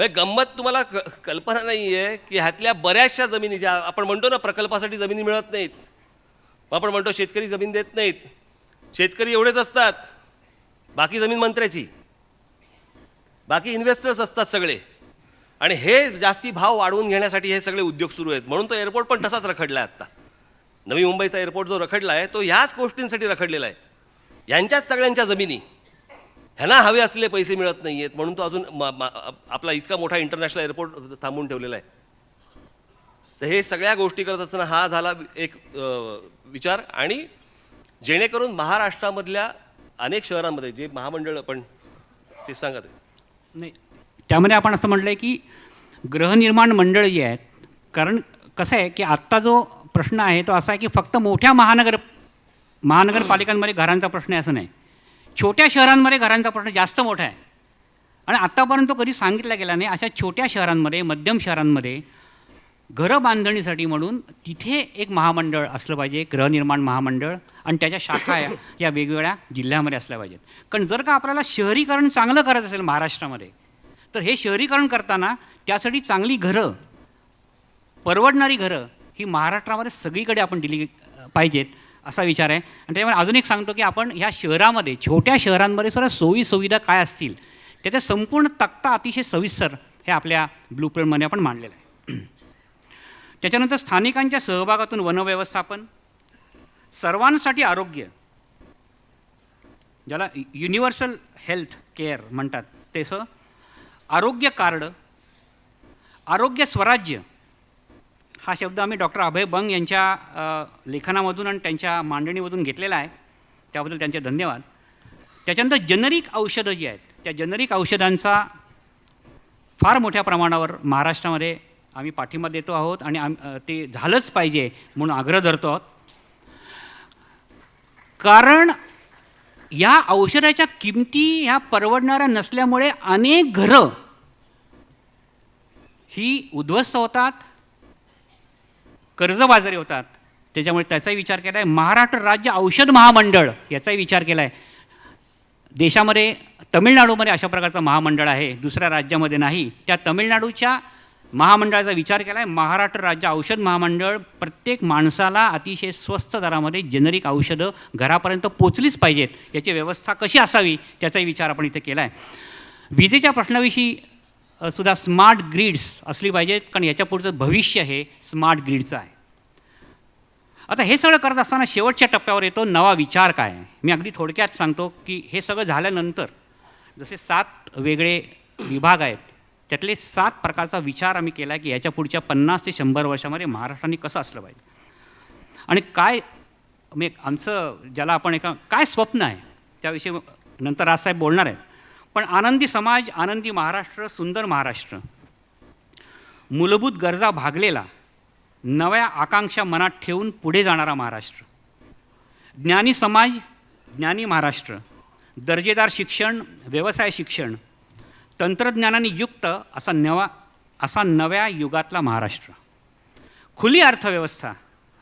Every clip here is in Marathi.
म्हणजे गंमत तुम्हाला क- कल्पना नाही आहे की ह्यातल्या बऱ्याचशा जमिनी ज्या आपण म्हणतो ना प्रकल्पासाठी जमिनी मिळत नाहीत आपण म्हणतो शेतकरी जमीन देत नाहीत. शेतकरी एवढेच असतात. बाकी जमीन मंत्र्याची. बाकी इन्व्हेस्टर्स असतात सगळे. आणि हे जास्ती भाव वाढवून घेण्यासाठी हे सगळे उद्योग सुरू आहेत. म्हणून तो एअरपोर्ट पण तसाच रखडला आहे आत्ता. नवी मुंबईचा एअरपोर्ट जो रखडला आहे तो ह्याच गोष्टींसाठी रखडलेला आहे. ह्यांच्याच सगळ्यांच्या जमिनी. ह्यांना हवे असलेले पैसे मिळत नाही आहेत म्हणून तो अजून म- आपला इतका मोठा इंटरनॅशनल एअरपोर्ट थांबून ठेवलेला आहे. तर हे सगळ्या गोष्टी करत असताना हा झाला एक विचार. आणि जेणेकरून महाराष्ट्रामधल्या अनेक शहरांमध्ये जे महामंडळ आपण ते सांगा नाही त्यामध्ये आपण असं म्हटलं आहे की गृहनिर्माण मंडळ जी आहेत कारण कसं आहे की आत्ता जो प्रश्न आहे तो असा आहे की फक्त मोठ्या महानगर महानगरपालिकांमध्ये घरांचा प्रश्न आहे असं नाही. छोट्या शहरांमध्ये घरांचा प्रश्न जास्त मोठा आहे. आणि आत्तापर्यंत कधी सांगितला गेला नाही अशा छोट्या शहरांमध्ये मध्यम शहरांमध्ये घरं बांधणीसाठी म्हणून तिथे एक महामंडळ असलं पाहिजे गृहनिर्माण महामंडळ आणि त्याच्या शाखा या या वेगवेगळ्या जिल्ह्यामध्ये असल्या पाहिजेत. कारण जर का आपल्याला शहरीकरण चांगलं करायचं असेल महाराष्ट्रामध्ये तर हे शहरीकरण करताना त्यासाठी चांगली घरं परवडणारी घरं ही महाराष्ट्रामध्ये सगळीकडे आपण दिली पाहिजेत. असा विचार आहे. आणि त्याच्यामुळे अजून एक सांगतो की आपण ह्या शहरामध्ये छोट्या शहरांमध्ये सुद्धा सोयी सुविधा काय असतील त्याचा संपूर्ण तक्ता अतिशय सविस्तर हे आपल्या ब्लूप्रिंटमध्ये आपण मांडलेलं आहे. त्याच्यानंतर स्थानिकांच्या सहभागातून वनव्यवस्थापन सर्वांसाठी आरोग्य ज्याला युनिव्हर्सल हेल्थ केअर म्हणतात तसं आरोग्य कार्ड आरोग्य स्वराज्य हा शब्द आम्ही डॉक्टर अभय बंग यांच्या लेखनामधून आणि त्यांच्या मांडणीमधून घेतलेला आहे. त्याबद्दल त्यांचे धन्यवाद. त्याच्यानंतर जनरिक औषधं जी आहेत त्या जनरिक औषधांचा फार मोठ्या प्रमाणावर महाराष्ट्रामध्ये आम्ही पाठिंबा देतो आहोत आणि आम ते झालंच पाहिजे म्हणून आग्रह धरतो आहोत. कारण या औषधाच्या किमती ह्या परवडणाऱ्या नसल्यामुळे अनेक घरं ही उद्ध्वस्त होतात कर्जबाजारी होतात. त्याच्यामुळे त्याचाही विचार केला आहे महाराष्ट्र राज्य औषध महामंडळ याचाही विचार केला आहे देशामध्ये तमिळनाडूमध्ये अशा प्रकारचं महामंडळ आहे. दुसऱ्या राज्यामध्ये नाही. त्या तमिळनाडूच्या महामंडळाचा विचार केला आहे महाराष्ट्र राज्य औषध महामंडळ प्रत्येक माणसाला अतिशय स्वस्त दरामध्ये जेनरिक औषधं घरापर्यंत पोचलीच पाहिजेत. याची व्यवस्था कशी असावी? त्याचाही विचार आपण इथे केला आहे विजेच्या प्रश्नाविषयी सुद्धा स्मार्ट ग्रीड्स असली पाहिजेत कारण याच्या पुढचं भविष्य हे स्मार्ट ग्रीडचं आहे. आता हे सगळं करत असताना शेवटच्या टप्प्यावर येतो नवा विचार काय? आहे मी अगदी थोडक्यात सांगतो की हे सगळं झाल्यानंतर जसे सात वेगळे विभाग आहेत त्यातले सात प्रकारचा विचार आम्ही केला की याच्या पुढच्या पन्नास ते शंभर वर्षामध्ये महाराष्ट्राने कसं असलं पाहिजे? आणि काय म्हणजे आमचं ज्याला आपण एका काय स्वप्न आहे त्याविषयी नंतर राजसाहेब बोलणार आहेत. पण आनंदी समाज आनंदी महाराष्ट्र सुंदर महाराष्ट्र. मूलभूत गरजा भागलेला नव्या आकांक्षा मनात ठेवून पुढे जाणारा महाराष्ट्र. ज्ञानी समाज ज्ञानी महाराष्ट्र. दर्जेदार शिक्षण व्यवसाय शिक्षण. तंत्रज्ञानाने युक्त असा नवा असा नव्या युगातला महाराष्ट्र. खुली अर्थव्यवस्था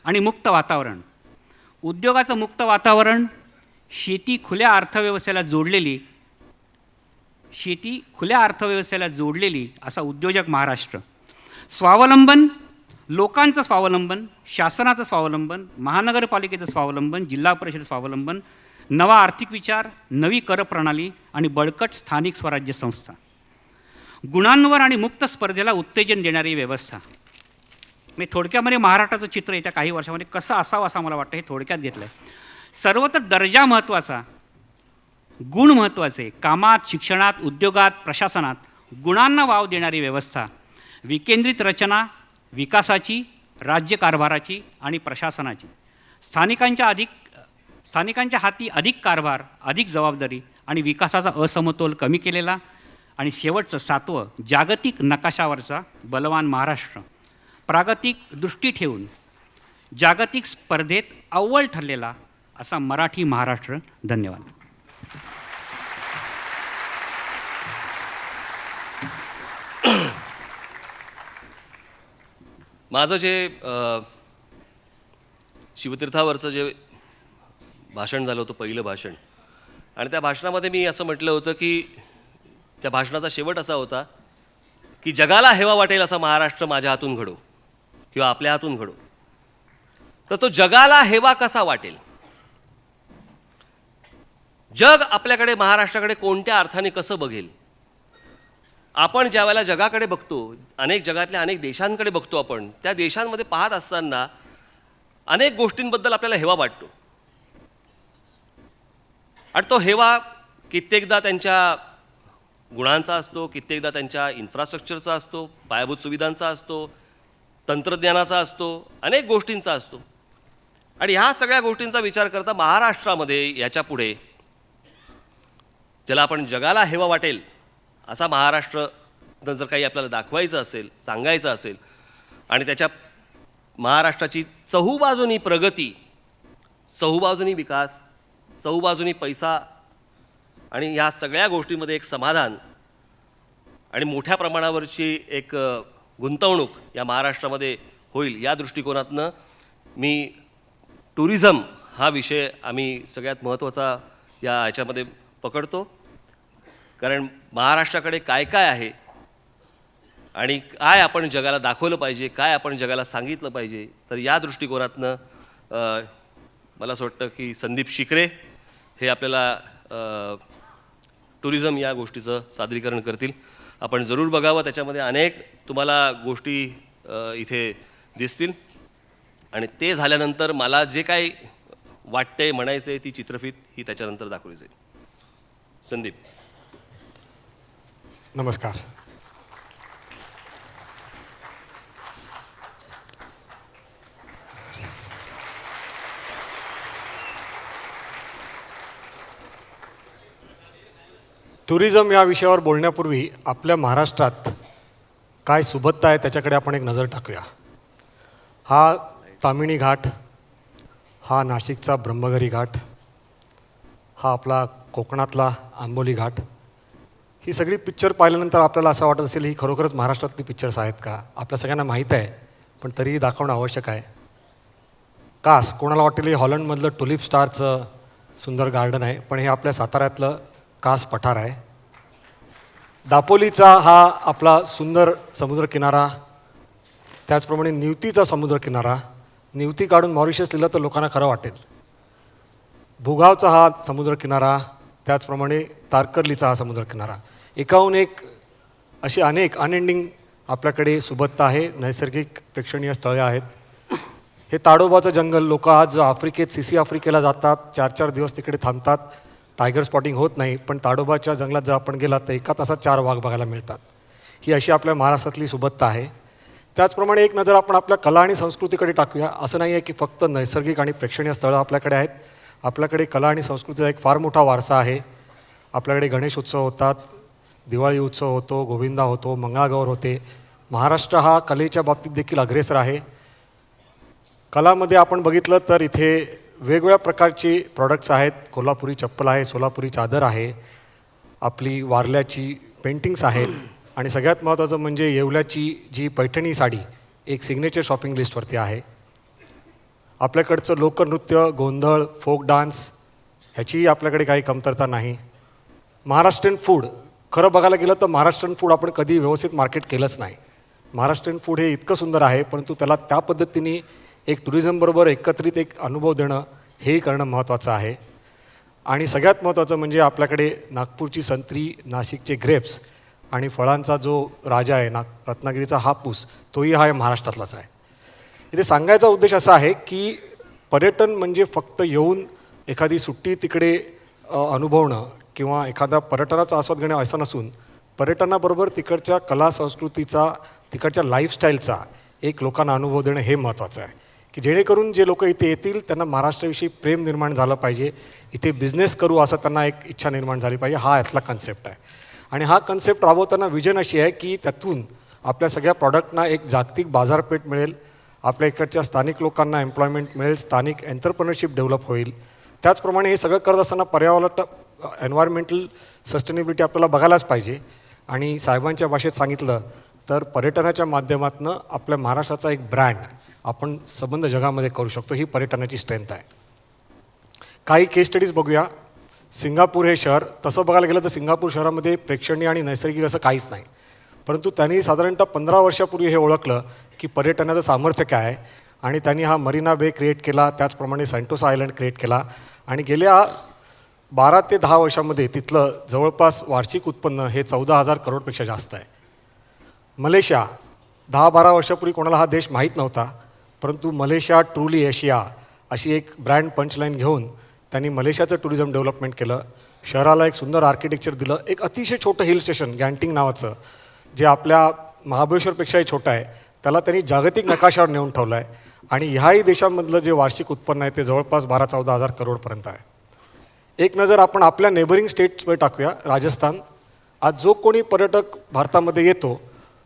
आणि मुक्त वातावरण. उद्योगाचं मुक्त वातावरण शेती खुल्या अर्थव्यवस्थेला जोडलेली शेती खुल्या अर्थव्यवस्थेला जोडलेली असा उद्योजक महाराष्ट्र. स्वावलंबन लोकांचं स्वावलंबन शासनाचं स्वावलंबन महानगरपालिकेचं स्वावलंबन जिल्हा परिषद स्वावलंबन नवा आर्थिक विचार नवी कर प्रणाली आणि बळकट स्थानिक स्वराज्य संस्था. गुणांवर आणि मुक्त स्पर्धेला उत्तेजन देणारी व्यवस्था. मी थोडक्यामध्ये महाराष्ट्राचं चित्र येत्या काही वर्षामध्ये कसं असावं असं मला वाटतं हे थोडक्यात घेतलं आहे सर्वत्र दर्जा महत्त्वाचा गुण महत्त्वाचे कामात शिक्षणात उद्योगात प्रशासनात गुणांना वाव देणारी व्यवस्था विकेंद्रित रचना विकासाची राज्यकारभाराची आणि प्रशासनाची. स्थानिकांच्या अधिक स्थानिकांच्या हाती अधिक कारभार अधिक जबाबदारी आणि विकासाचा असमतोल कमी केलेला आणि शेवटचं सातवं जागतिक नकाशावरचा बलवान महाराष्ट्र. प्रागतिक दृष्टी ठेवून जागतिक स्पर्धेत अव्वल ठरलेला असा मराठी महाराष्ट्र. धन्यवाद. माझं जे शिवतीर्थावरचं जे भाषण झालं होतं पहिलं भाषण आणि त्या भाषणामध्ये मी असं म्हटलं होतं की त्या भाषणाचा शेवट असा होता की जगाला हेवा वाटेल असा महाराष्ट्र माझ्या हातून घडो किंवा आपल्या हातून घडो. तर तो जगाला हेवा कसा वाटेल? जग आपल्याकडे महाराष्ट्राकडे कोणत्या अर्थाने कसं बघेल? आपण ज्या वेळेला जगाकडे बघतो अनेक जगातल्या अनेक देशांकडे बघतो आपण त्या देशांमध्ये पाहत असताना अनेक गोष्टींबद्दल आपल्याला हेवा वाटतो. आणि तो हेवा कित्येकदा त्यांच्या गुणांचा असतो कित्येकदा त्यांच्या इन्फ्रास्ट्रक्चरचा असतो पायाभूत सुविधांचा असतो तंत्रज्ञानाचा असतो अनेक गोष्टींचा असतो. आणि ह्या सगळ्या गोष्टींचा विचार करता महाराष्ट्रामध्ये याच्यापुढे ज्याला आपण जगाला हेवा वाटेल असा महाराष्ट्र जर काही आपल्याला दाखवायचं असेल सांगायचं असेल आणि त्याच्या महाराष्ट्राची चहूबाजूनी प्रगती चहूबाजूनी विकास चहूबाजूनी पैसा आणि या सगळ्या गोष्टींमध्ये एक समाधान आणि मोठ्या प्रमाणावरची एक गुंतवणूक या महाराष्ट्रामध्ये होईल या दृष्टिकोनातनं मी टुरिझम हा विषय आम्ही सगळ्यात महत्त्वाचा या ह्याच्यामध्ये पकडतो. कारण महाराष्ट्राकडे काय काय आहे आणि काय आपण जगाला दाखवलं पाहिजे काय आपण जगाला सांगितलं पाहिजे तर या दृष्टिकोनातनं मला असं वाटतं की संदीप शिकरे हे आपल्याला टुरिझम या गोष्टीचं सादरीकरण करतील. आपण जरूर बघावं त्याच्यामध्ये अनेक तुम्हाला गोष्टी इथे दिसतील. आणि ते झाल्यानंतर मला जे काही वाटतंय म्हणायचं आहे ती चित्रफित ही त्याच्यानंतर दाखवली जाईल. संदीप. नमस्कार. टुरिझम या विषयावर बोलण्यापूर्वी आपल्या महाराष्ट्रात काय सुबत्ता आहे त्याच्याकडे आपण एक नजर टाकूया. हा तामिणी घाट हा नाशिकचा ब्रह्मगरी घाट हा आपला कोकणातला आंबोली घाट ही सगळी पिक्चर पाहिल्यानंतर आपल्याला असं वाटत असेल ही खरोखरच महाराष्ट्रातली पिक्चर्स आहेत का? आपल्या सगळ्यांना माहीत आहे पण तरीही दाखवणं आवश्यक आहे. कास कोणाला वाटेल हे हॉलंडमधलं टुलिप स्टारचं सुंदर गार्डन आहे पण हे आपल्या साताऱ्यातलं कास पठार आहे. दापोलीचा हा आपला सुंदर समुद्रकिनारा त्याचप्रमाणे निवतीचा समुद्रकिनारा निवती काढून मॉरिशस लिहिलं तर लोकांना खरं वाटेल. भुगावचा हा समुद्रकिनारा त्याचप्रमाणे तारकर्लीचा हा समुद्रकिनारा एकाहून एक अशी अनेक अनएंडिंग आपल्याकडे सुबत्ता आहे. नैसर्गिक प्रेक्षणीय स्थळे आहेत. हे ताडोबाचं जंगल लोक आज आफ्रिकेत सिसी आफ्रिकेला जातात. चार चार दिवस तिकडे थांबतात. टायगर स्पॉटिंग होत नाही पण ताडोबाच्या जंगलात जर आपण गेलात तर एका तासात चार वाघ बघायला मिळतात. ही अशी आपल्या महाराष्ट्रातली सुबत्ता आहे. त्याचप्रमाणे एक नजर आपण आपल्या कला आणि संस्कृतीकडे टाकूया. असं नाही आहे की फक्त नैसर्गिक आणि प्रेक्षणीय स्थळं आपल्याकडे आहेत. आपल्याकडे कला आणि संस्कृतीचा एक फार मोठा वारसा आहे. आपल्याकडे गणेश उत्सव होतात. दिवाळी उत्सव होतो गोविंदा होतो मंगळागौर होते. महाराष्ट्र हा कलेच्या बाबतीत देखील अग्रेसर आहे. कलामध्ये आपण बघितलं तर इथे वेगवेगळ्या प्रकारची प्रॉडक्ट्स आहेत. कोल्हापुरी चप्पल आहे सोलापुरी चादर आहे. आपली वारल्याची पेंटिंग्स आहेत. आणि सगळ्यात महत्त्वाचं म्हणजे येवल्याची जी पैठणी साडी एक सिग्नेचर शॉपिंग लिस्टवरती आहे. आपल्याकडचं लोकनृत्य गोंधळ फोक डान्स ह्याचीही आपल्याकडे काही कमतरता नाही. महाराष्ट्रीयन फूड खरं बघायला गेलं तर महाराष्ट्रीयन फूड आपण कधी व्यवस्थित मार्केट केलंच नाही. महाराष्ट्रीयन फूड हे इतकं सुंदर आहे परंतु त्याला त्या पद्धतीने एक टुरिझमबरोबर एकत्रित एक अनुभव देणं हेही करणं महत्त्वाचं आहे. आणि सगळ्यात महत्त्वाचं म्हणजे आपल्याकडे नागपूरची संत्री नाशिकचे ग्रेप्स आणि फळांचा जो राजा आहे नाग रत्नागिरीचा हापूस तोही हा महाराष्ट्रातलाच आहे. इथे सांगायचा उद्देश असा आहे की पर्यटन म्हणजे फक्त येऊन एखादी सुट्टी तिकडे अनुभवणं किंवा एखाद्या पर्यटनाचा आस्वाद घेणं असं नसून पर्यटनाबरोबर तिकडच्या कला संस्कृतीचा तिकडच्या लाईफस्टाईलचा एक लोकांना अनुभव देणं हे महत्त्वाचं आहे. की जेणेकरून जे लोक इथे येतील त्यांना महाराष्ट्राविषयी प्रेम निर्माण झालं पाहिजे. इथे बिझनेस करू असं त्यांना एक इच्छा निर्माण झाली पाहिजे. हा यातला कन्सेप्ट आहे. आणि हा कन्सेप्ट राबवताना विजन अशी आहे की त्यातून आपल्या सगळ्या प्रॉडक्टना एक जागतिक बाजारपेठ मिळेल. आपल्या इकडच्या स्थानिक लोकांना एम्प्लॉयमेंट मिळेल. स्थानिक एंटरप्रनरशिप डेव्हलप होईल. त्याचप्रमाणे हे सगळं करत असताना पर्यावरण एन्व्हायरमेंटल सस्टेनेबिलिटी आपल्याला बघायलाच पाहिजे. आणि साहेबांच्या भाषेत सांगितलं तर पर्यटनाच्या माध्यमातून आपल्या महाराष्ट्राचा एक ब्रँड आपण संबंध जगामध्ये करू शकतो ही पर्यटनाची स्ट्रेंथ आहे. काही केस स्टडीज बघूया. सिंगापूर हे शहर तसं बघायला गेलं तर सिंगापूर शहरामध्ये प्रेक्षणीय आणि नैसर्गिक असं काहीच नाही. परंतु त्यांनी साधारणतः पंधरा वर्षापूर्वी हे ओळखलं की पर्यटनाचं सामर्थ्य काय आहे. आणि त्यांनी हा मरीना बे क्रिएट केला त्याचप्रमाणे सँटोसा आयलंड क्रिएट केला. आणि गेल्या बारा ते दहा वर्षामध्ये तिथलं जवळपास वार्षिक उत्पन्न हे चौदा हजार करोडपेक्षा जास्त आहे. मलेशिया दहा बारा वर्षापूर्वी कोणाला हा देश माहीत नव्हता परंतु मलेशिया ट्रुली एशिया अशी एक ब्रँड पंचलाईन घेऊन त्यांनी मलेशियाचं टुरिझम डेव्हलपमेंट केलं. शहराला एक सुंदर आर्किटेक्चर दिलं. एक अतिशय छोटं हिल स्टेशन गँटिंग नावाचं जे आपल्या महाबळेश्वरपेक्षाही छोटं आहे. त्याला त्यांनी जागतिक नकाशावर नेऊन ठेवलं आहे आणि ह्याही देशांमधलं जे वार्षिक उत्पन्न आहे ते जवळपास बारा चौदा हजार करोडपर्यंत आहे. एक नजर आपण आपल्या नेबरिंग स्टेट्सवर टाकूया राजस्थान. आज जो कोणी पर्यटक भारतामध्ये येतो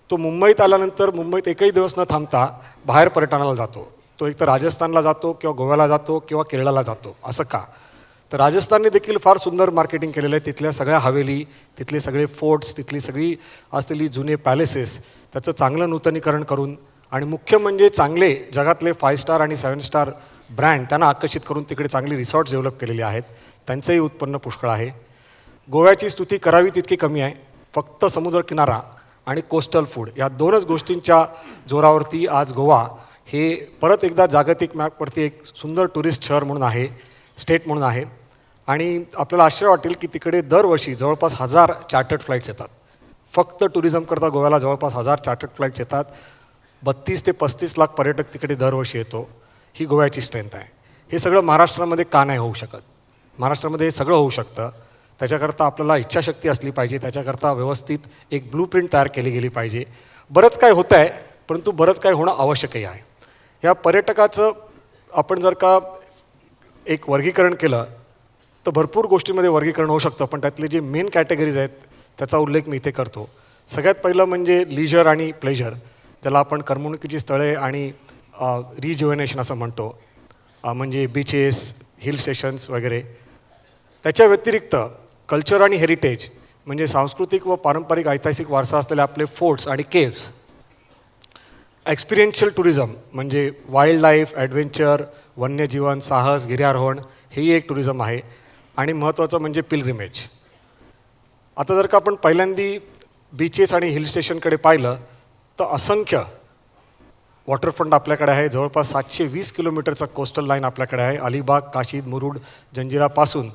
तो मुंबईत आल्यानंतर मुंबईत एकही दिवस न थांबता बाहेर पर्यटनाला जातो. तो एक तर राजस्थानला जातो किंवा गोव्याला जातो किंवा केरळाला जातो असं का? तर राजस्थानने देखील फार सुंदर मार्केटिंग केलेलं आहे. तिथल्या सगळ्या हवेली तिथले सगळे फोर्ट्स तिथली सगळी असलेली जुने पॅलेसेस त्याचं चांगलं नूतनीकरण करून आणि मुख्य म्हणजे चांगले जगातले फाय स्टार आणि सेवन स्टार ब्रँड त्यांना आकर्षित करून तिकडे चांगली रिसॉर्ट्स डेव्हलप केलेली आहेत. त्यांचंही उत्पन्न पुष्कळ आहे. गोव्याची स्तुती करावी तितकी कमी आहे. फक्त समुद्रकिनारा आणि कोस्टल फूड या दोनच गोष्टींच्या जोरावरती आज गोवा हे परत एकदा जागतिक मॅपवरती एक सुंदर टुरिस्ट शहर म्हणून आहे स्टेट म्हणून आहे. आणि आपल्याला आश्चर्य वाटेल की तिकडे दरवर्षी जवळपास हजार चार्टर्ड फ्लाईट्स येतात. फक्त टुरिझमकरता गोव्याला जवळपास हजार चार्टर्ड फ्लाईट्स येतात. बत्तीस ते पस्तीस लाख पर्यटक तिकडे दरवर्षी येतो. ही गोव्याची स्ट्रेंथ आहे. हे सगळं महाराष्ट्रामध्ये का नाही होऊ शकत? महाराष्ट्रामध्ये हे सगळं होऊ शकतं. त्याच्याकरता आपल्याला इच्छाशक्ती असली पाहिजे. त्याच्याकरता व्यवस्थित एक ब्लू प्रिंट तयार केली गेली पाहिजे. बरंच काय होतं आहे परंतु बरंच काय होणं आवश्यकही आहे. या पर्यटकाचं आपण जर का एक वर्गीकरण केलं तर भरपूर गोष्टीमध्ये वर्गीकरण होऊ शकतं पण त्यातले जे मेन कॅटेगरीज आहेत त्याचा उल्लेख मी इथे करतो. सगळ्यात पहिलं म्हणजे लिजर आणि प्लेजर त्याला आपण करमणुकीची स्थळे आणि रिज्युवेनेशन असं म्हणतो. म्हणजे बीचेस हिल स्टेशन्स वगैरे. त्याच्या व्यतिरिक्त कल्चर आणि हेरिटेज म्हणजे सांस्कृतिक व पारंपरिक ऐतिहासिक वारसा असलेले आपले फोर्ट्स आणि केव्स. एक्सपिरियन्शियल टुरिझम म्हणजे वाईल्ड लाईफ ॲडव्हेंचर वन्यजीवन साहस गिर्यारोहण हेही एक टुरिझम आहे. आणि महत्त्वाचं म्हणजे पिलग्रिमेज आता जर का आपण पहिल्यांदी बीचेस आणि हिल स्टेशनकडे पाहिलं तर असंख्य वॉटरफ्रंट आपल्याकडे आहे. जवळपास सातशे वीस किलोमीटरचा कोस्टल लाईन आपल्याकडे आहे. अलिबाग काशीद मुरुड जंजिरापासून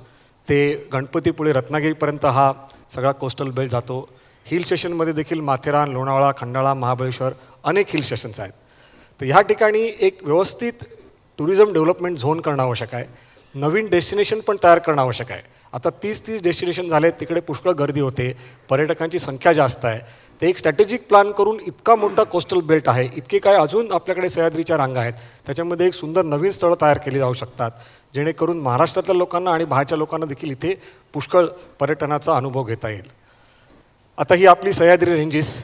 ते गणपतीपुळे रत्नागिरीपर्यंत हा सगळा कोस्टल बेल्ट जातो. हिल स्टेशनमध्ये देखील माथेरान लोणावळा खंडाळा महाबळेश्वर अनेक हिल स्टेशन्स आहेत. तर ह्या ठिकाणी एक व्यवस्थित टुरिझम डेव्हलपमेंट झोन करणं आवश्यक आहे. नवीन डेस्टिनेशन पण तयार करणं आवश्यक आहे. आता तीस तीस डेस्टिनेशन झाले तिकडे पुष्कळ गर्दी होते पर्यटकांची संख्या जास्त आहे. ते एक स्ट्रॅटेजिक प्लॅन करून इतका मोठा कोस्टल बेल्ट आहे इतके काय अजून आपल्याकडे सह्याद्रीच्या रांगा आहेत त्याच्यामध्ये एक सुंदर नवीन स्थळं तयार केली जाऊ शकतात. जेणेकरून महाराष्ट्रातल्या लोकांना आणि बाहेरच्या लोकांना देखील इथे पुष्कळ पर्यटनाचा अनुभव घेता येईल. आता ही आपली सह्याद्री रेंजेस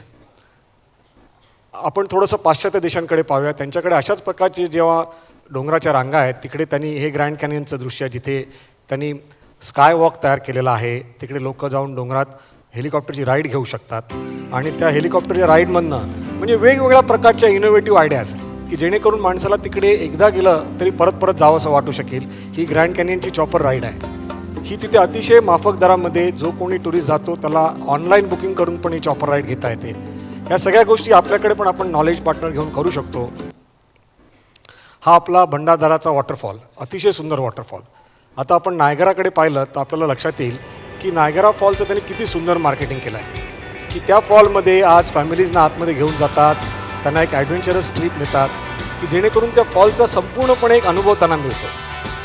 आपण थोडंसं पाश्चात्य देशांकडे पाहूया. त्यांच्याकडे अशाच प्रकारचे जेव्हा डोंगराच्या रांगा आहेत तिकडे त्यांनी हे ग्रँड कॅनियनचं दृश्य आहे जिथे त्यांनी स्काय वॉक तयार केलेला आहे. तिकडे लोक जाऊन डोंगरात हेलिकॉप्टरची राईड घेऊ शकतात. आणि त्या हेलिकॉप्टरच्या राईडमधनं म्हणजे वेगवेगळ्या प्रकारच्या इनोव्हेटिव्ह आयडियाज की जेणेकरून माणसाला तिकडे एकदा गेलं तरी परत परत जावं असं वाटू शकेल. ही ग्रँड कॅनियनची चॉपर राईड आहे. ही तिथे अतिशय माफक दरामध्ये जो कोणी टुरिस्ट जातो त्याला ऑनलाईन बुकिंग करून पण ही चॉपर राईड घेता येते. या सगळ्या गोष्टी आपल्याकडे पण आपण नॉलेज पार्टनर घेऊन करू शकतो. हा आपला भंडारदराचा वॉटरफॉल अतिशय सुंदर वॉटरफॉल आता आपण नायगराकडे पाहिलं तर आपल्याला लक्षात येईल की नायगरा फॉलचं त्यांनी किती सुंदर मार्केटिंग केलं आहे की त्या फॉलमध्ये आज फॅमिलीजना आतमध्ये घेऊन जातात त्यांना एक ॲडव्हेंचरस ट्रीप नेतात की जेणेकरून त्या फॉलचा संपूर्णपणे एक अनुभव त्यांना मिळतो.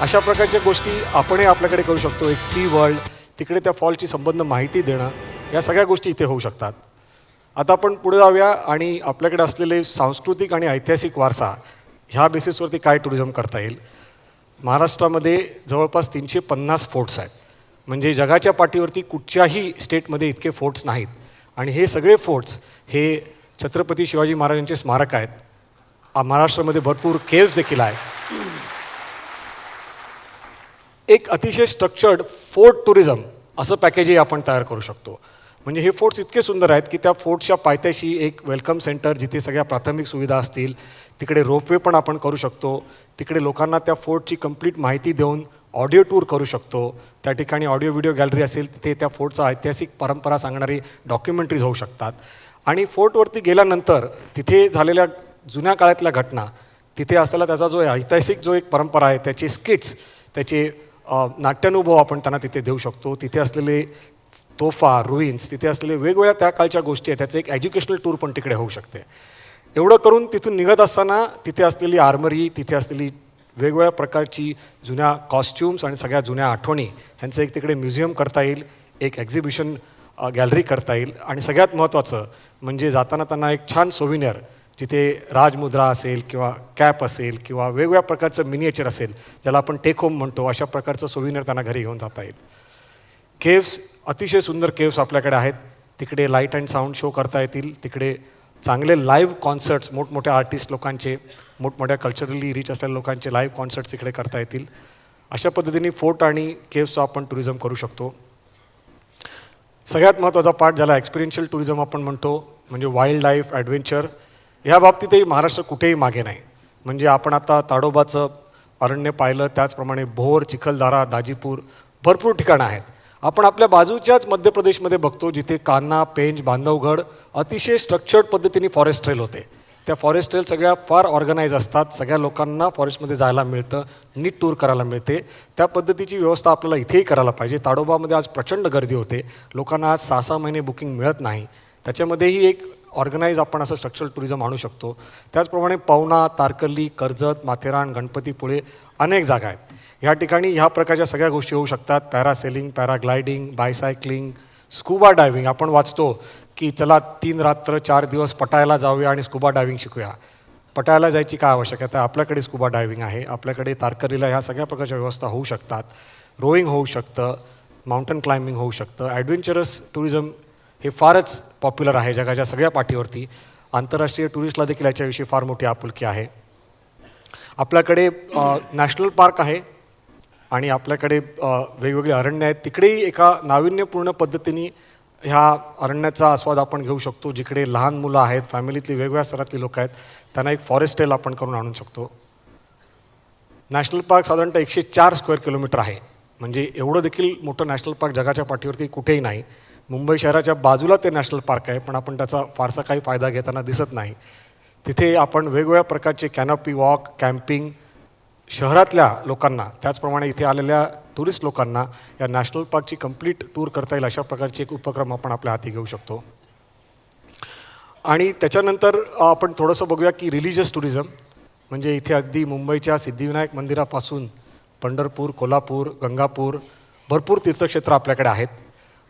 अशा प्रकारच्या गोष्टी आपणही आपल्याकडे करू शकतो. एक सी वर्ल्ड तिकडे त्या फॉलची संबंध माहिती देणं या सगळ्या गोष्टी इथे होऊ शकतात. आता आपण पुढे जाऊया आणि आपल्याकडे असलेले सांस्कृतिक आणि ऐतिहासिक वारसा ह्या बेसिसवरती काय टुरिझम करता येईल? महाराष्ट्रामध्ये जवळपास तीनशे पन्नास फोर्ट्स आहेत. म्हणजे जगाच्या पाठीवरती कुठच्याही स्टेटमध्ये इतके फोर्ट्स नाहीत. आणि हे सगळे फोर्ट्स हे छत्रपती शिवाजी महाराजांचे स्मारक आहेत. महाराष्ट्रामध्ये भरपूर केव्स देखील आहेत. एक अतिशय स्ट्रक्चर्ड फोर्ट टुरिझम असं पॅकेजही आपण तयार करू शकतो. म्हणजे हे फोर्ट्स इतके सुंदर आहेत की त्या फोर्ट्सच्या पायथ्याशी एक वेलकम सेंटर जिथे सगळ्या प्राथमिक सुविधा असतील तिकडे रोपवे पण आपण करू शकतो तिकडे लोकांना त्या फोर्टची कंप्लीट माहिती देऊन ऑडिओ टूर करू शकतो. त्या ठिकाणी ऑडिओ व्हिडिओ गॅलरी असेल तिथे त्या फोर्टचा ऐतिहासिक परंपरा सांगणारी डॉक्युमेंटरीज होऊ शकतात. आणि फोर्टवरती गेल्यानंतर तिथे झालेल्या जुन्या काळातल्या घटना तिथे असलेला त्याचा जो ऐतिहासिक जो एक परंपरा आहे त्याचे स्किट्स त्याचे नाट्यानुभव आपण त्यांना तिथे देऊ शकतो. तिथे असलेले तोफा रुईन्स तिथे असलेले वेगवेगळ्या त्या काळच्या गोष्टी आहेत त्याचं एक एज्युकेशनल टूर पण तिकडे होऊ शकते. एवढं करून तिथून निघत असताना तिथे असलेली आर्मरी तिथे असलेली वेगवेगळ्या प्रकारची जुन्या कॉस्ट्युम्स आणि सगळ्या जुन्या आठवणी ह्यांचं एक तिकडे म्युझियम करता येईल. एक एक्झिबिशन गॅलरी करता येईल. आणि सगळ्यात महत्त्वाचं म्हणजे जाताना त्यांना एक छान सोविनियर जिथे राजमुद्रा असेल किंवा कॅप असेल किंवा वेगवेगळ्या प्रकारचं मिनिएचर असेल ज्याला आपण टेक होम म्हणतो अशा प्रकारचं सोविनियर त्यांना घरी घेऊन जाता येईल. केव्स अतिशय सुंदर केव्स आपल्याकडे आहेत. तिकडे लाइट अँड साऊंड शो करता येतील. तिकडे चांगले लाईव्ह कॉन्सर्ट्स मोठमोठ्या आर्टिस्ट लोकांचे मोठमोठ्या कल्चरली रिच असलेल्या लोकांचे लाईव्ह कॉन्सर्ट्स तिकडे करता येतील. अशा पद्धतीने फोर्ट आणि केव्सचा आपण टुरिझम करू शकतो. सगळ्यात महत्त्वाचा पार्ट ज्याला एक्सपिरियन्शियल टुरिझम आपण म्हणतो म्हणजे वाईल्ड लाईफ ॲडव्हेंचर ह्या बाबतीतही महाराष्ट्र कुठेही मागे नाही. म्हणजे आपण आता ताडोबाचं अरण्य पाहिलं त्याचप्रमाणे भोर चिखलदारा दाजीपूर भरपूर ठिकाणं आहेत. आपण आपल्या बाजूच्याच मध्य प्रदेशमध्ये बघतो जिथे कान्हा पेंज बांधवगड अतिशय स्ट्रक्चर्ड पद्धतीने फॉरेस्ट ट्रेल होते. त्या फॉरेस्ट ट्रेल सगळ्या फार ऑर्गनाईज असतात. सगळ्या लोकांना फॉरेस्टमध्ये जायला मिळतं नीट टूर करायला मिळते. त्या पद्धतीची व्यवस्था आपल्याला इथेही करायला पाहिजे. ताडोबामध्ये आज प्रचंड गर्दी होते. लोकांना आज सहा सहा महिने बुकिंग मिळत नाही. त्याच्यामध्येही एक ऑर्गनाईज आपण असं स्ट्रक्चरल टुरिझम आणू शकतो. त्याचप्रमाणे पवना तारकर्ली कर्जत माथेरान गणपतीपुळे अनेक जागा आहेत. ह्या ठिकाणी ह्या प्रकारच्या सगळ्या गोष्टी होऊ शकतात. Parasailing paragliding bicycling scuba diving आपण वाचतो. की चला तीन रात्र चार दिवस पटायला जाऊया आणि स्कुबा डायव्हिंग शिकूया. पटायला जायची काय आवश्यकता आपल्याकडे स्कुबा डायव्हिंग आहे आपल्याकडे तारकरीला ह्या सगळ्या प्रकारच्या व्यवस्था होऊ शकतात. रोईंग होऊ शकतं माउंटन क्लाइम्बिंग होऊ शकतं. ॲडव्हेंचरस टुरिझम हे फारच पॉप्युलर आहे जगाच्या सगळ्या पाठीवरती. आंतरराष्ट्रीय टुरिस्टला देखील याच्याविषयी फार मोठी आपुलकी आहे. आपल्याकडे नॅशनल पार्क आहे आणि आपल्याकडे वेगवेगळे अरण्य आहेत. तिकडेही एका नाविन्यपूर्ण पद्धतीने ह्या अरण्याचा आस्वाद आपण घेऊ शकतो जिकडे लहान मुलं आहेत फॅमिलीतली वेगवेगळ्या स्तरातली लोक आहेत त्यांना एक फॉरेस्ट टेल आपण करून आणू शकतो. नॅशनल पार्क साधारणतः एकशे चार स्क्वेअर किलोमीटर आहे. म्हणजे एवढं देखील मोठं नॅशनल पार्क जगाच्या पाठीवरती कुठेही नाही. मुंबई शहराच्या बाजूला ते नॅशनल पार्क आहे पण आपण त्याचा फारसा काही फायदा घेताना दिसत नाही. तिथे आपण वेगवेगळ्या प्रकारचे कॅनॉपी वॉक कॅम्पिंग शहरातल्या लोकांना त्याचप्रमाणे इथे आलेल्या टुरिस्ट लोकांना या नॅशनल पार्कची कंप्लीट टूर करता येईल अशा प्रकारचे एक उपक्रम आपण आपल्या हाती घेऊ शकतो. आणि त्याच्यानंतर आपण थोडंसं बघूया की रिलिजियस टुरिझम म्हणजे इथे अगदी मुंबईच्या सिद्धिविनायक मंदिरापासून पंढरपूर कोल्हापूर गंगापूर भरपूर तीर्थक्षेत्र आपल्याकडे आहेत.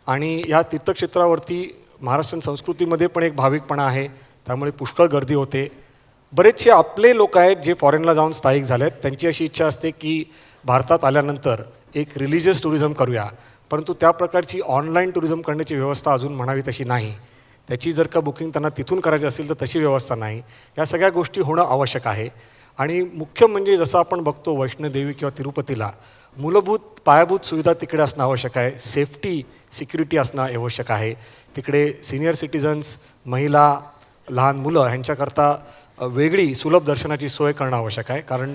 आणि या तीर्थक्षेत्रावरती महाराष्ट्रीयन संस्कृतीमध्ये पण एक भाविकपणा आहे त्यामुळे पुष्कळ गर्दी होते. बरेचसे आपले लोक आहेत जे फॉरेनला जाऊन स्थायिक झाले आहेत त्यांची अशी इच्छा असते की भारतात आल्यानंतर एक रिलिजियस टुरिझम करूया. परंतु त्या प्रकारची ऑनलाईन टुरिझम करण्याची व्यवस्था अजून म्हणावी तशी नाही. त्याची जर का बुकिंग त्यांना तिथून करायची असेल तर तशी व्यवस्था नाही. या सगळ्या गोष्टी होणं आवश्यक आहे. आणि मुख्य म्हणजे जसं आपण बघतो वैष्णोदेवी किंवा तिरुपतीला मूलभूत पायाभूत सुविधा तिकडे असणं आवश्यक आहे. सेफ्टी सिक्युरिटी असणं आवश्यक आहे. तिकडे सिनियर सिटिझन्स महिला लहान मुलं ह्यांच्याकरता वेगळी सुलभ दर्शनाची सोय करणं आवश्यक आहे. कारण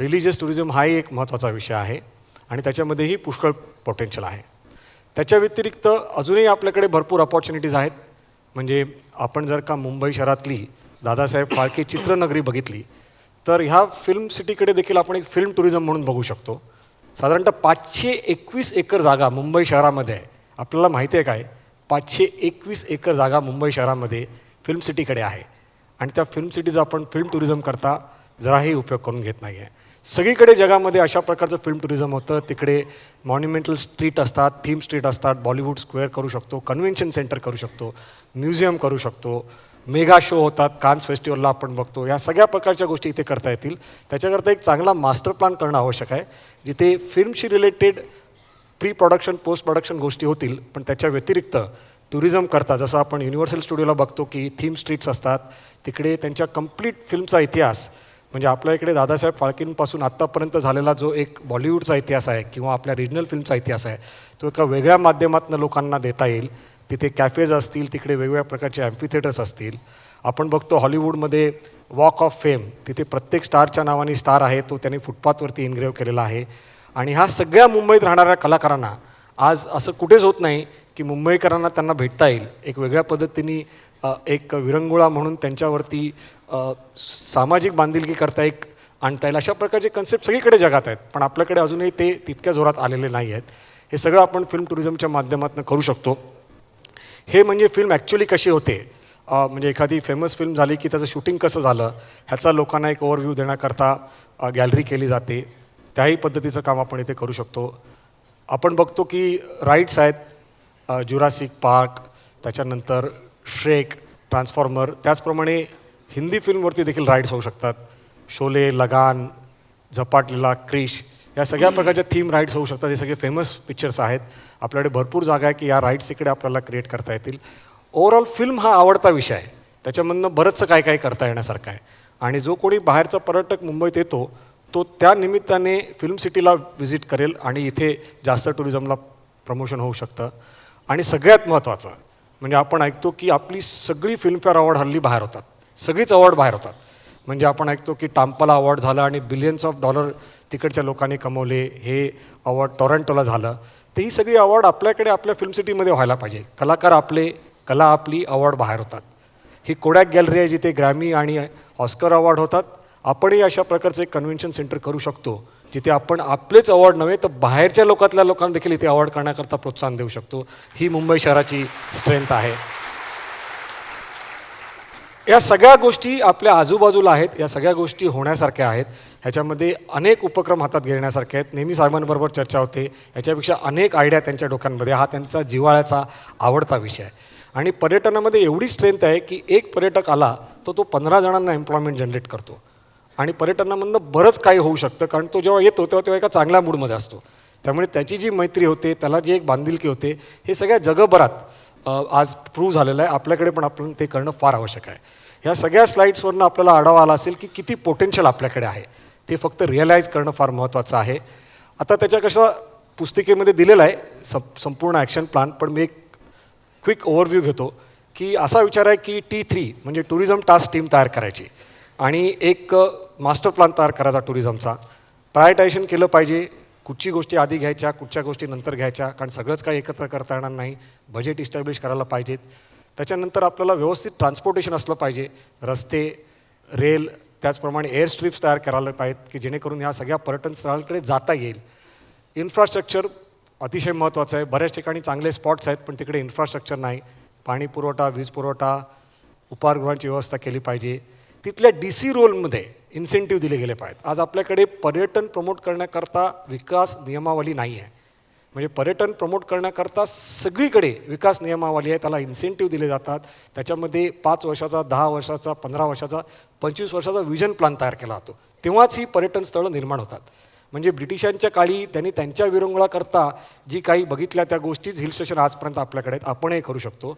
रिलिजियस टुरिझम हाही एक महत्त्वाचा विषय आहे आणि त्याच्यामध्येही पुष्कळ पोटेन्शियल आहे. त्याच्या व्यतिरिक्त अजूनही आपल्याकडे भरपूर अपॉर्च्युनिटीज आहेत. म्हणजे आपण जर का मुंबई शहरातली दादासाहेब फाळके चित्रनगरी बघितली तर ह्या फिल्म सिटीकडे देखील आपण एक फिल्म टुरिझम म्हणून बघू शकतो. साधारणतः पाचशे एकवीस एकर जागा मुंबई शहरामध्ये आहे. आपल्याला माहिती आहे काय? पाचशे एकवीस एकर जागा मुंबई शहरामध्ये फिल्म सिटीकडे आहे. आणि त्या फिल्म सिटीचा आपण फिल्म टुरिझम करता जराही उपयोग करून घेत नाही आहे सगळीकडे जगामध्ये अशा प्रकारचं फिल्म टुरिझम होतं. तिकडे मॉन्युमेंटल स्ट्रीट असतात थीम स्ट्रीट असतात. बॉलिवूड स्क्वेअर करू शकतो कन्व्हेन्शन सेंटर करू शकतो म्युझियम करू शकतो मेगा शो होतात. कान्स फेस्टिवलला आपण बघतो. या सगळ्या प्रकारच्या गोष्टी इथे करता येतील. त्याच्याकरता एक चांगला मास्टर प्लॅन करणं आवश्यक आहे. जिथे फिल्मशी related pre production post production गोष्टी होतील पण त्याच्या व्यतिरिक्त टुरिझम करता जसं आपण युनिव्हर्सल स्टुडिओला बघतो की थीम स्ट्रीट्स असतात. तिकडे त्यांच्या कंप्लीट फिल्मचा इतिहास म्हणजे आपल्या इकडे दादासाहेब फाळकेंपासून आत्तापर्यंत झालेला जो एक बॉलिवूडचा इतिहास आहे किंवा आपल्या रिजनल फिल्मचा इतिहास आहे तो एका वेगळ्या माध्यमातून लोकांना देता येईल. तिथे कॅफेज असतील तिकडे वेगवेगळ्या प्रकारचे अँफिथिएटर्स असतील. आपण बघतो हॉलिवूडमध्ये वॉक ऑफ फेम तिथे प्रत्येक स्टारच्या नावाने स्टार आहे तो त्याने फुटपाथवरती इनग्रेव केलेला आहे. आणि ह्या सगळ्या मुंबईत राहणाऱ्या कलाकारांना आज असं कुठेच होत नाही की मुंबईकरांना त्यांना भेटता येईल. एक वेगळ्या पद्धतीने एक विरंगुळा म्हणून त्यांच्यावरती सामाजिक बांधिलकी करता एक आणता येईल. अशा प्रकारचे कन्सेप्ट सगळीकडे जगात आहेत. पण आपल्याकडे अजूनही ते तितक्या जोरात आलेले नाही आहेत. हे सगळं आपण फिल्म टुरिझमच्या माध्यमातून करू शकतो. हे म्हणजे फिल्म ॲक्च्युली कशी होते? म्हणजे एखादी फेमस फिल्म झाली की त्याचं शूटिंग कसं झालं? ह्याचा लोकांना एक ओव्हरव्ह्यू देण्याकरता गॅलरी केली जाते. त्याही पद्धतीचं काम आपण इथे करू शकतो. आपण बघतो की राईट्स आहेत. जुरासिक पार्क त्याच्यानंतर श्रेक ट्रान्सफॉर्मर त्याचप्रमाणे हिंदी फिल्मवरती देखील राईड्स होऊ शकतात. शोले लगान झपाटलेला क्रिश या सगळ्या प्रकारच्या थीम राईड्स होऊ शकतात. हे सगळे फेमस पिक्चर्स आहेत. आपल्याकडे भरपूर जागा आहे की या राईड्स इकडे आपल्याला क्रिएट करता येतील. ओव्हरऑल फिल्म हा आवडता विषय आहे. त्याच्यामधनं बरंचसं काय काय करता येण्यासारखं आहे. आणि जो कोणी बाहेरचा पर्यटक मुंबईत येतो तो त्या निमित्ताने फिल्म सिटीला व्हिजिट करेल आणि इथे जास्त टुरिझमला प्रमोशन होऊ शकतं. आणि सगळ्यात महत्त्वाचं म्हणजे आपण ऐकतो की आपली सगळी फिल्मफेअर अवॉर्ड हल्ली बाहेर होतात. सगळीच अवॉर्ड बाहेर होतात. म्हणजे आपण ऐकतो की टाम्पाला अवॉर्ड झाला आणि बिलियन्स ऑफ डॉलर तिकडच्या लोकांनी कमवले हे अवॉर्ड टोरंटोला झालं. तर ही सगळी अवॉर्ड आपल्याकडे आपल्या फिल्म सिटीमध्ये व्हायला पाहिजे. कलाकार आपले कला आपली अवॉर्ड बाहेर होतात. ही कोडॅक गॅलरी आहे जिथे ग्रॅमी आणि ऑस्कर अवॉर्ड होतात. आपणही अशा प्रकारचं एक कन्व्हेन्शन सेंटर करू शकतो. जिथे आपण आपलेच अवॉर्ड नव्हे तर बाहेरच्या लोकातल्या लोकांना देखील इथे अवॉर्ड करण्याकरता प्रोत्साहन देऊ शकतो. ही मुंबई शहराची स्ट्रेंथ आहे. या सगळ्या गोष्टी आपल्या आजूबाजूला आहेत या सगळ्या गोष्टी होण्यासारख्या आहेत. ह्याच्यामध्ये अनेक उपक्रम हातात घेण्यासारखे आहेत. नेहमी साहेबांबरोबर चर्चा होते. याच्यापेक्षा अनेक आयडिया त्यांच्या डोक्यांमध्ये. हा त्यांचा जिव्हाळ्याचा आवडता विषय आहे. आणि पर्यटनामध्ये एवढी स्ट्रेंथ आहे की एक पर्यटक आला तर तो पंधरा जणांना एम्प्लॉयमेंट जनरेट करतो. आणि पर्यटनामधनं बरंच काही होऊ शकतं कारण तो जेव्हा येतो तेव्हा तेव्हा एका चांगल्या मूडमध्ये असतो. त्यामुळे त्याची जी मैत्री होते त्याला जी एक बांधिलकी होते हे सगळ्या जगभरात आज प्रूव्ह झालेलं आहे. आपल्याकडे पण आपण ते करणं फार आवश्यक आहे. ह्या सगळ्या स्लाईड्सवरनं आपल्याला आढावा आला असेल की किती पोटेन्शियल आपल्याकडे आहे. ते फक्त रिअलाईज करणं फार महत्त्वाचं आहे. आता त्याच्या कशा पुस्तिकेमध्ये दिलेलं आहे सं संपूर्ण ॲक्शन प्लॅन पण मी एक क्विक ओव्हरव्ह्यू घेतो की असा विचार आहे की टी थ्री म्हणजे टुरिझम टास्क टीम तयार करायची. आणि एक मास्टर प्लॅन तयार करायचा टुरिझमचा. प्रायोटायझेशन केलं पाहिजे. कुठची गोष्टी आधी घ्यायच्या कुठच्या गोष्टी नंतर घ्यायच्या कारण सगळंच काही एकत्र करता येणार नाही. बजेट इस्टॅब्लिश करायला पाहिजेत. त्याच्यानंतर आपल्याला व्यवस्थित ट्रान्सपोर्टेशन असलं पाहिजे. रस्ते रेल त्याचप्रमाणे एअर स्ट्रिप्स तयार करायला पाहिजेत की जेणेकरून ह्या सगळ्या पर्यटन स्थळांकडे जाता येईल. इन्फ्रास्ट्रक्चर अतिशय महत्त्वाचं आहे. बऱ्याच ठिकाणी चांगले स्पॉट्स आहेत पण तिकडे इन्फ्रास्ट्रक्चर नाही. पाणी पुरवठा वीज पुरवठा उपहारगृहांची व्यवस्था केली पाहिजे. तिथल्या डी सी रोलमध्ये इन्सेंटिव्ह दिले गेले पाहिजेत. आज आपल्याकडे पर्यटन प्रमोट करण्याकरता विकास नियमावली नाही आहे म्हणजे पर्यटन प्रमोट करण्याकरता सगळीकडे विकास नियमावली आहे त्याला इन्सेंटिव्ह दिले जातात. त्याच्यामध्ये पाच वर्षाचा दहा वर्षाचा पंधरा वर्षाचा पंचवीस वर्षाचा विजन प्लॅन तयार केला जातो. तेव्हाच ही पर्यटन स्थळं निर्माण होतात. म्हणजे ब्रिटिशांच्या काळी त्यांनी त्यांच्या विरंगुळाकरता जी काही बघितल्या त्या गोष्टीच हिल स्टेशन आजपर्यंत आपल्याकडे आहेत. आपणही करू शकतो.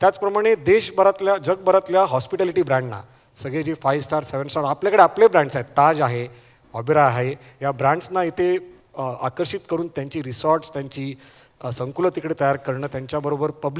त्याचप्रमाणे देशभरातल्या जगभरातल्या हॉस्पिटॅलिटी ब्रँडना सगळे जे फाईव्ह स्टार सेवन स्टार आपल्याकडे आपले ब्रँड्स आहेत. ताज आहे ऑबेरा आहे. या ब्रँड्सना इथे आकर्षित करून त्यांची रिसॉर्ट्स त्यांची संकुलं तिकडे तयार करणं त्यांच्याबरोबर पब्लिक